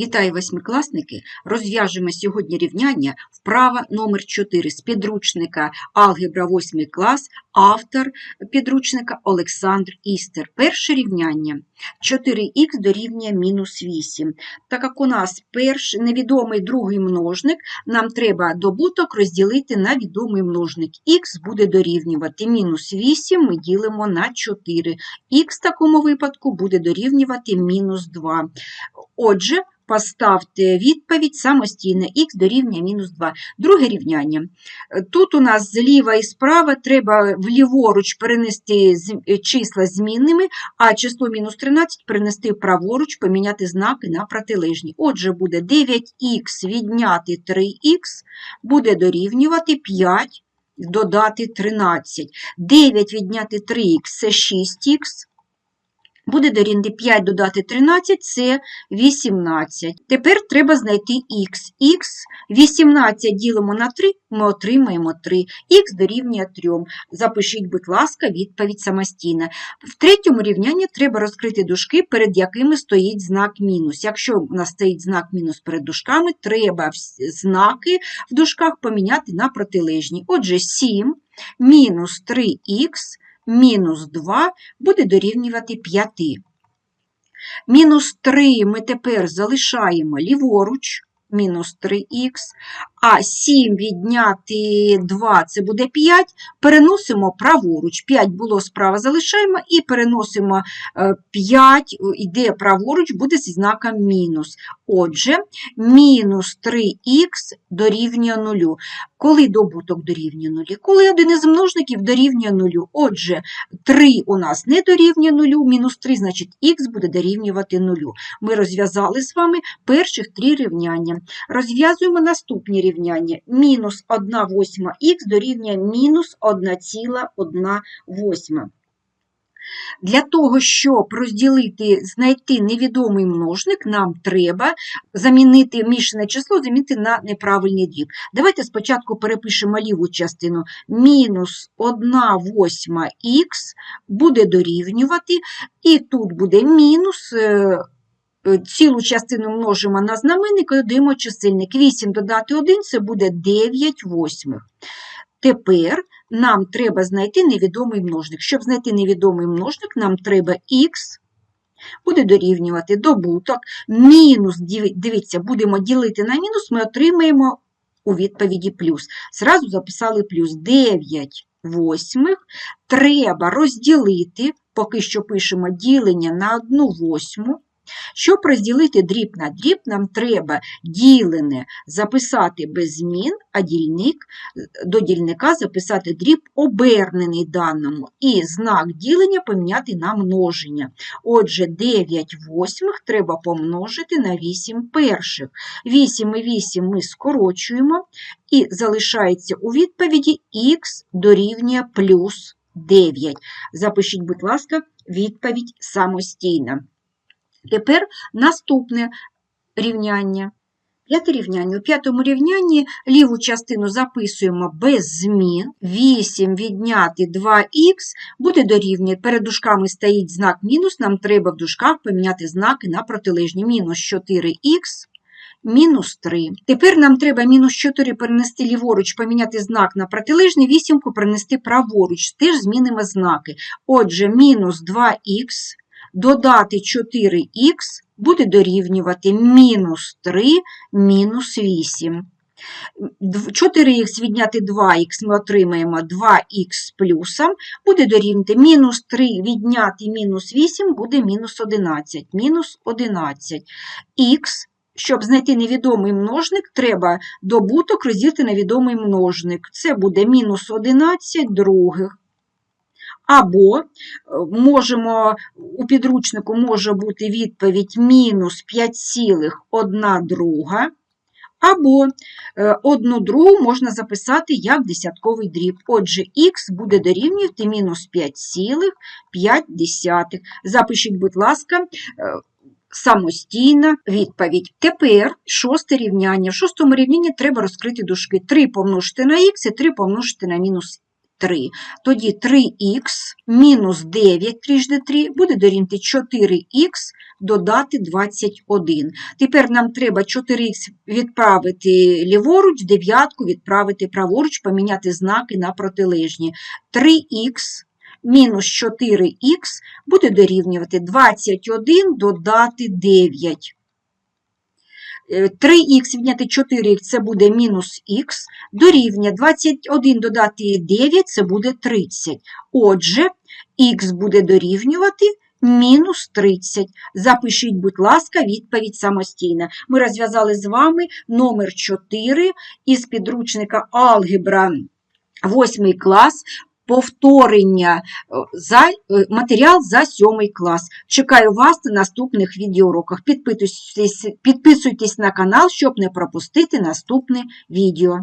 Вітаю восьмикласники! Розв'яжемо сьогодні рівняння вправа номер 4 з підручника Алгебра 8 клас, автор підручника Олександр Істер. Перше рівняння 4х дорівнює мінус 8. Так як у нас перший невідомий другий множник, нам треба добуток розділити на відомий множник. Х буде дорівнювати мінус 8, ми ділимо на 4. Х в такому випадку буде дорівнювати мінус 2. Отже, поставте відповідь самостійно, х дорівнює мінус 2. Друге рівняння. Тут у нас зліва і справа треба вліворуч перенести е, числа змінними, а число мінус 13 перенести праворуч, поміняти знаки на протилежні. Отже, буде 9х відняти 3х, буде дорівнювати 5 додати 13. 9 відняти 3х – це 6х. Буде дорівнювати 5 додати 13 – це 18. Тепер треба знайти х. х 18 ділимо на 3, ми отримаємо 3. х дорівнює 3. Запишіть, будь ласка, відповідь самостійно. В третьому рівнянні треба розкрити дужки, перед якими стоїть знак мінус. Якщо у нас стоїть знак мінус перед дужками, треба знаки в дужках поміняти на протилежні. Отже, 7 мінус 3х мінус 2 буде дорівнювати 5. Мінус 3 ми тепер залишаємо ліворуч, мінус 3х, а 7 відняти 2 це буде 5, переносимо праворуч. 5 було справа, залишаємо і переносимо 5, йде праворуч, буде зі знаком мінус. Отже, мінус 3х дорівнює 0. Коли добуток дорівнює 0? Коли один із множників дорівнює 0. Отже, 3 у нас не дорівнює 0, мінус 3, значить х буде дорівнювати 0. Ми розв'язали з вами перших три рівняння. Розв'язуємо наступні рівняння. Мінус 1 восьма х дорівнює мінус 1,1 восьма. Для того, щоб розділити, знайти невідомий множник, нам треба замінити мішане число, замінити на неправильний дріб. Давайте спочатку перепишемо ліву частину. Мінус 1 восьма х буде дорівнювати, і тут буде мінус, е, цілу частину множимо на знаменник і додаємо чисельник. 8 додати 1 – це буде 9 восьмих. Тепер нам треба знайти невідомий множник. Щоб знайти невідомий множник, нам треба х буде дорівнювати добуток, мінус, дивіться, будемо ділити на мінус, ми отримаємо у відповіді плюс. Зразу записали плюс 9 восьмих. Треба розділити, поки що пишемо ділення на 1 восьму. Щоб розділити дріб на дріб, нам треба ділене записати без змін, а дільник, до дільника записати дріб обернений даному і знак ділення поміняти на множення. Отже, 9 восьмих треба помножити на 8 перших. 8 і 8 ми скорочуємо, і залишається у відповіді х дорівнює плюс 9. Запишіть, будь ласка, відповідь самостійно. Тепер наступне рівняння. П'яте рівняння. У п'ятому рівнянні ліву частину записуємо без змін. 8 відняти 2х буде дорівнювати. Перед дужками стоїть знак мінус, нам треба в дужках поміняти знаки на протилежні. Мінус 4х, мінус 3. Тепер нам треба мінус 4 перенести ліворуч, поміняти знак на протилежний, вісімку перенести праворуч. Теж змінимо знаки. Отже, мінус 2х додати 4х буде дорівнювати мінус 3 мінус 8. 4х відняти 2х ми отримаємо 2х плюсом, буде дорівнювати мінус 3 відняти мінус 8 буде мінус 11. Мінус 11. Х, щоб знайти невідомий множник, треба добуток розділити на відомий множник. Це буде мінус 11 других. Або е, можемо, у підручнику може бути відповідь мінус 5,1 друга, або е, одну другу можна записати як десятковий дріб. Отже, х буде дорівнювати мінус 5,5. Запишіть, будь ласка, е, самостійна відповідь. Тепер шосте рівняння. В шостому рівнянні треба розкрити дужки. 3 помножити на х і 3 помножити на мінус 3. Тоді 3х мінус 9 трижди 3 буде дорівнювати 4х додати 21. Тепер нам треба 4х відправити ліворуч, дев'ятку відправити праворуч, поміняти знаки на протилежні. 3х мінус 4х буде дорівнювати 21 додати 9. Е, 3х відняти 4х це буде мінус х, дорівнює 21 додати 9 це буде 30. Отже, х буде дорівнювати мінус 30. Запишіть, будь ласка, відповідь самостійно. Ми розв'язали з вами номер 4 із підручника Алгебра 8 клас. Повторення е, за е, матеріал за 7 клас. Чекаю вас на наступних відеоуроках. Підписуйтесь, підписуйтесь на канал, щоб не пропустити наступне відео.